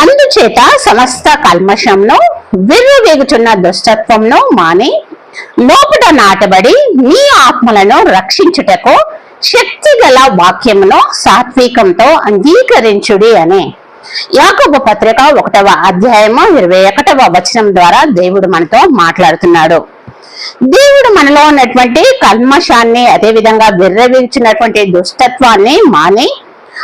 అందుచేత సమస్త కల్మషంను విర్రవేగుచున్న దుష్టత్వంను మాని లోపట నాటబడి మీ ఆత్మలను రక్షించుటకు శక్తి గల వాక్యమును సాత్వికంతో అంగీకరించుడి అని. యాకబు పత్రిక ఒకటవ అధ్యాయము ఇరవై ఒకటవ వచనం ద్వారా దేవుడు మనతో మాట్లాడుతున్నాడు. దేవుడు మనలో ఉన్నటువంటి కల్మషాన్ని అదే విధంగా దుష్టత్వాన్ని మాని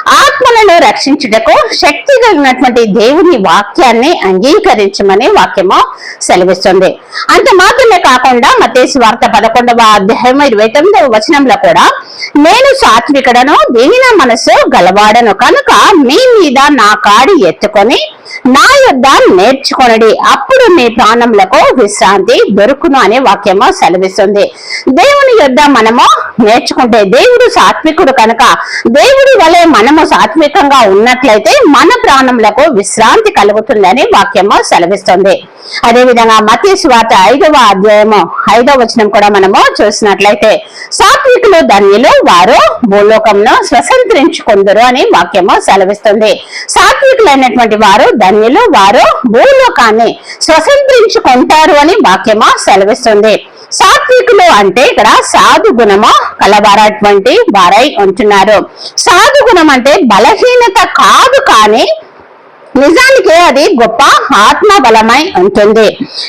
ఆత్మలను రక్షించుటకు శక్తి కలిగినటువంటి దేవుని వాక్యాన్ని అంగీకరించమని వాక్యము సెలవిస్తుంది. అంత మాత్రమే కాకుండా మతేసి వార్త పదకొండవ అధ్యాయం ఇరవై తొమ్మిదవ వచనంలో కూడా నేను సాత్వికుడను దీనిన మనసు గలవాడను. కనుక మీ మీద నా కాడి ఎత్తుకొని నా యొద్ద నేర్చుకొనడి. అప్పుడు మీ ప్రాణములకు విశ్రాంతి దొరుకును అనే వాక్యము సెలవిస్తుంది. దేవుని యొద్ద మనము నేర్చుకుంటే దేవుడు సాత్వికుడు కనుక దేవుడి వలె మనము సాత్వికంగా ఉన్నట్లయితే మన ప్రాణములకు విశ్రాంతి కలుగుతుందని వాక్యము సెలవిస్తుంది. అదేవిధంగా మతీ స్వాత ఐదవ అధ్యాయము ఐదవ వచనం కూడా మనము చూసినట్లయితే సాత్ సాత్వికులు ధన్యులు వారు భూలోకంను స్వతంత్రించుకుందరు అని వాక్యము సెలవిస్తుంది. సాత్వికులైనటువంటి వారు ధన్యులు వారు భూలోకాన్ని స్వతంత్రించుకుంటారు అని వాక్యము సెలవిస్తుంది. సాత్వికులు అంటే ఇక్కడ సాధు గుణము కలవారటువంటి వారై ఉంటున్నారు. సాధు గుణం అంటే బలహీనత కాదు కానీ నిజానికి అది గొప్ప ఆత్మ బలమై ఉంటుంది.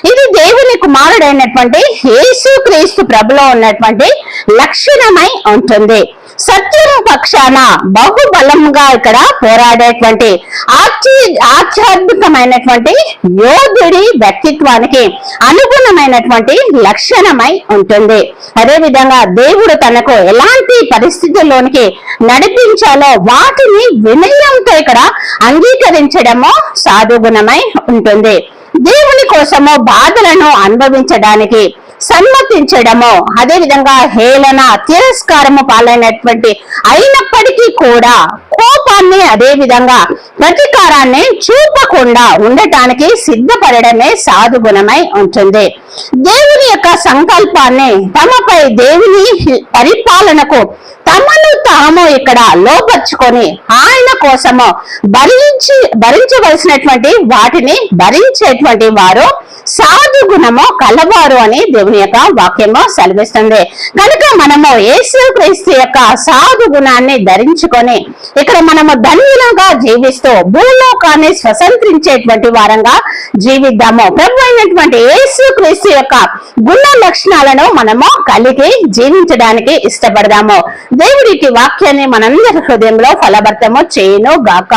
ఇది దేవుని కుమారుడైనటువంటి యేసు క్రీస్తు ప్రభులో ఉన్నటువంటి లక్షణమై ఉంటుంది. సత్యం పక్షాన బహుబలంగా ఇక్కడ పోరాడేటువంటి ఆధ్య ఆధ్యాత్మికమైనటువంటి యోధుడి వ్యక్తిత్వానికి అనుగుణమైనటువంటి లక్షణమై ఉంటుంది. అదే విధంగా దేవుడు తనకు ఎలాంటి పరిస్థితుల్లోనికి నడిపించాలో వాటిని వినయంతో ఇక్కడ అంగీకరించడము సాధుగుణమై ఉంటుంది. దేవుని కోసము బాధలను అనుభవించడానికి సమ్మతించడము అదే విధంగా హేళన తిరస్కారము పాలైనటువంటి అయినప్పటికీ కూడా కోపాన్ని అదే విధంగా ప్రతీకారాన్ని చూపకుండా ఉండటానికి సిద్ధపడడమే సాధు గుణమై ఉంటుంది. దేవుని యొక్క సంకల్పాన్ని తమపై దేవుని పరిపాలనకు తమ తాము ఇక్కడ లోపరుచుకొని ఆయన కోసము భరించి భరించవలసినటువంటి వాటిని భరించేటువంటి వారు సాధు గుణము కలవారు అని దేవుని యొక్క వాక్యము సెలవిస్తుంది. కనుక మనము యేసు క్రీస్తు యొక్క సాధు గుణాన్ని ధరించుకొని ఇక్కడ మనము ధన్యులుగా జీవిస్తూ భూలోకాన్ని స్వతంత్రించేటువంటి వారంగా జీవిద్దాము. ప్రభు అయినటువంటి యేసు క్రీస్తు యొక్క గుణ లక్షణాలను మనము కలిగి జీవించడానికి ఇష్టపడదాము. దేవుడికి వాక్యాన్ని మనందరి హృదయంలో ఫలభర్తము చేయను గాక